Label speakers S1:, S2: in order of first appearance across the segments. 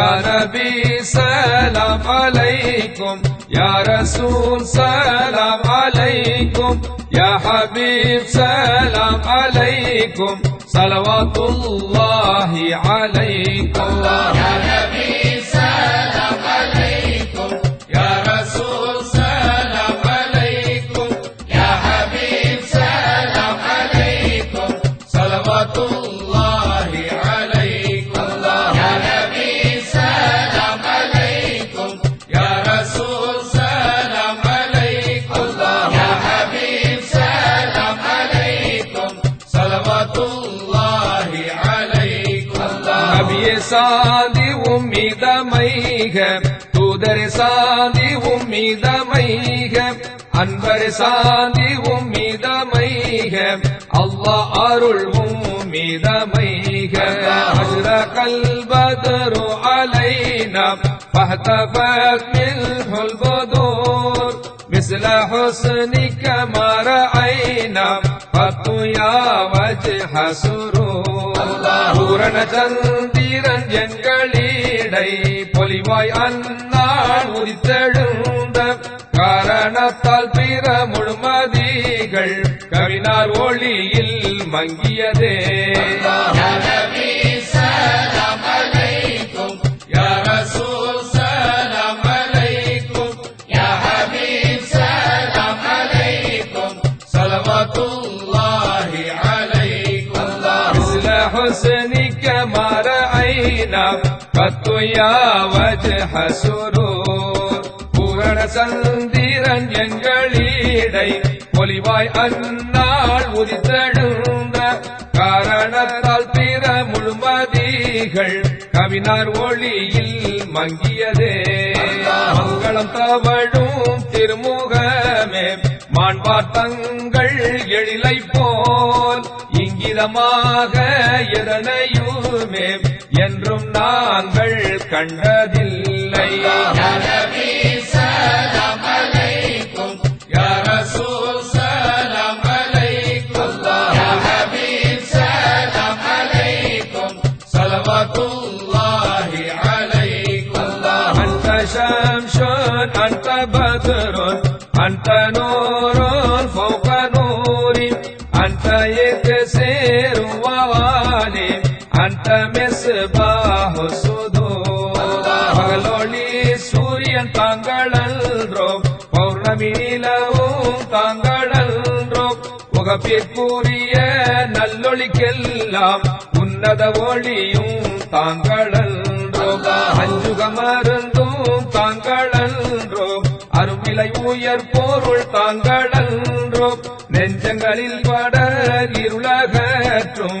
S1: نبي سلام عليكم. يا رسول سلام عليكم. يا حبيب سلام عليكم. صلوات الله عليكم.
S2: يا نبي
S1: உம்மிதமைக தூதர் சாதி உம்மிதமைக அன்பர் சாதி உம்மிதமைக அல்லாஹ் அருள் உம்மிதமைக அஷ்ரகல் பத்ரு அலைனா فاهتفت منه البدور مثل حسنك ما رأينا قط يا وجه سرور பூரண சந்திரன் எங்களீடை பொலிவாய் அந்நாள் உதித்தெழுந்த காரணத்தால் பிற முழுமதிகள் கவினார் ஒளியில் மங்கியதே
S2: يا نبي سلام عليكم يا رسول سلام عليكم يا حبيب سلام عليكم صلوات الله عليكم
S1: مثل حسنك ما رأينا قط يا وجه سرور பூரண சந்திரன் எங்களீடை பொலிவாய் அந்நாள் உதித்தெழுந்த காரணத்தால் பிற முழுமதிகள் கவினார் ஒளியில் மங்கியதே மங்களம் தவழும் திருமுகமே மாண்பார் தங்கள் எழிலை போல் இங்கிதமாக எதனையுமே என்றும் நாங்கள் கண்டதில்லை. ಮೆಸ್ಬಾಹು ಸುಧೋ ಹಗಲೊಳಿ ಸೂರ್ಯನ್ ತಾಂಗಳಲ್ರೋ பௌர்ணமி நிலவும் தாங்கடல்ரோ உகப்பிற்குரிய நல்லொளிக்கெல்லாம் உன்னத ஒளியும் தாங்கடல்ரோ அஞ்சுகமருந்தும் தாங்கடல்ரோ அருவிலை உயர் பொருள் தாங்கடல்ரோ நெஞ்சங்களில் பட இருளகற்றும்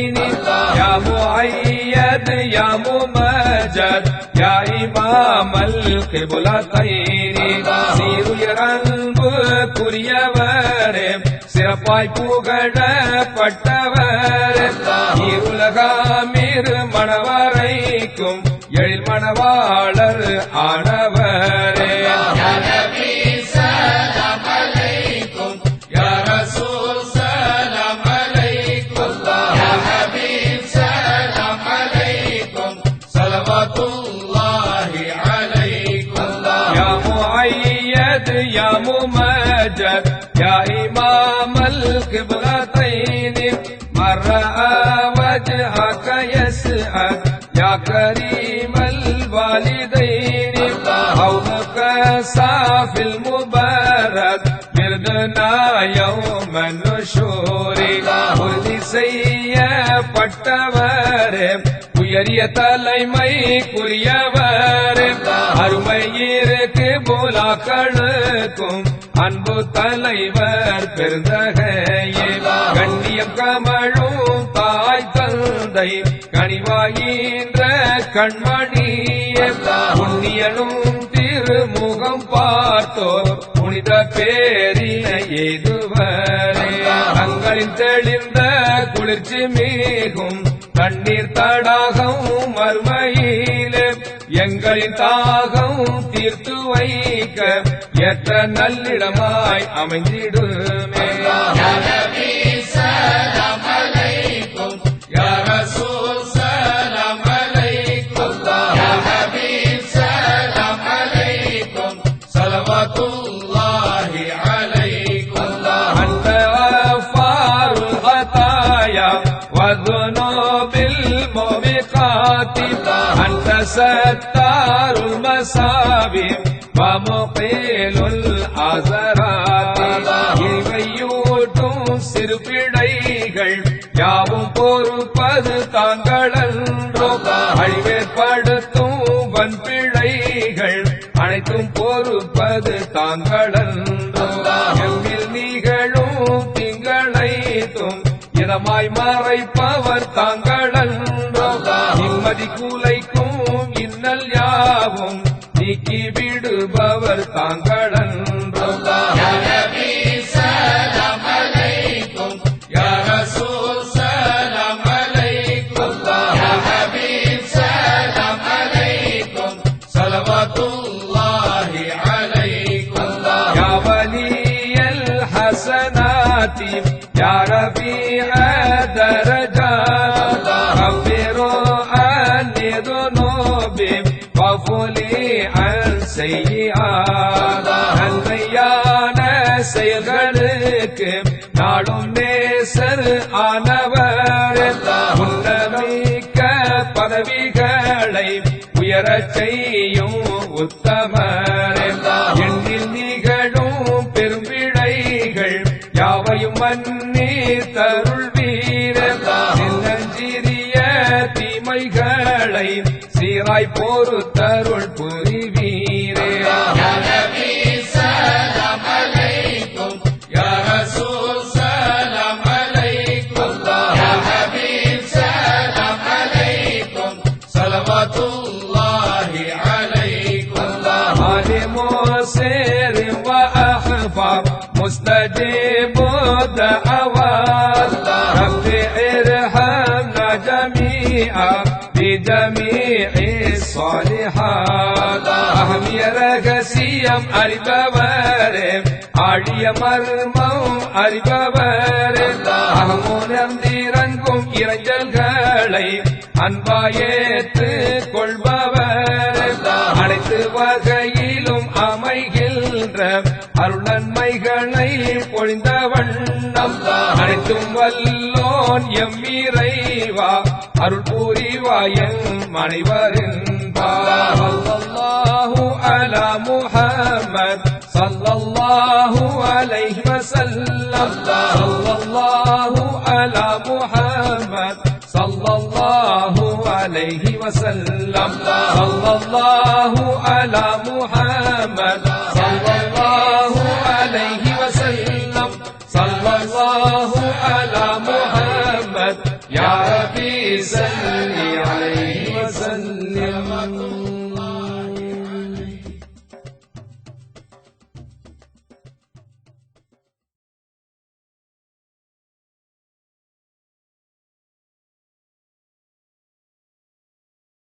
S1: அல்லாமல் கிபுலா தயிரி சீருயரன்பு புரியவரே சிறப்பாய் புகழப்பட்டவர். இருலகாமிரு மணவரைக்கும் எழில் மணவாளர் ஆனவரே.
S2: Salavatum يا
S1: إمام القبلتين من رأى وجهك يسعد يا كريم الوالدين حوضك صافي المبارك بردنا يوم النشور உறுதி செய்யப்பட்டவரே உயரிய தலைமைக்குரியவரே அருமையிருக்கு போலாக்களுக்கும் அன்பு தலைவர் பெருந்தகையே கண்ணியம் கமழும் தாய் தந்தை கனிவாயின்ற கண்மணியே புண்ணியனும் திருமுகம் பார்த்தோர் புனித பேரின ஏதுவரே. தங்களின் தெளிந்த குளிர்ச்சி மிகும் தண்ணீர் தடாகம் மறுமையிலே எங்களின் தாகம் தீர்த்து வைக்க ஏற்ற நல்லிடமாய் அமைந்திடுமே. ستار المساوي ومقيل الآزرات இவையூட்டும் சிறுபிழைகள் யாவும் பொறுப்பது தாங்களன்றோ அழிவேற்படுத்தும் வன்பிழைகள் அனைத்தும் பொறுப்பது தாங்களன்றோ எம்மில் நிகழும் திங்களைத்தும் இதமாய் மறைப்பவர் தாங்களன்றோ நிம்மதி கூலைக்கும் की बीड बवर ذنوبي وفلي عن سيئات நன்மையான செயல்களுக்கு நாடும் நேசர் ஆனவர் உன்னமிக்க பதவிகளை உயரச் செய்யும் உத்தமர் مستجيب الدعوات رب ارحمنا جميعا بجميع الصالحات அகமிய ரகசியம் அறிபவரே ஆழிய மர்மம் அறிபவரே அகமுணர்ந்திறங்கும் இறைஞ்சல்களை அன்பாயேற்று அனைத்தும் வல்லோன் எம் இறைவா அருள் புரிவாயன் அனைவரின் சல்லல்லாஹு அலா முஹம்மத் சல்லல்லாஹு அலைஹி வஸல்லம் சல்லல்லாஹு அலா முஹம்மத் சல்லல்லாஹு அலைஹி வஸல்லம் சல்லல்லாஹு அலா முஹம்மத் Gracias.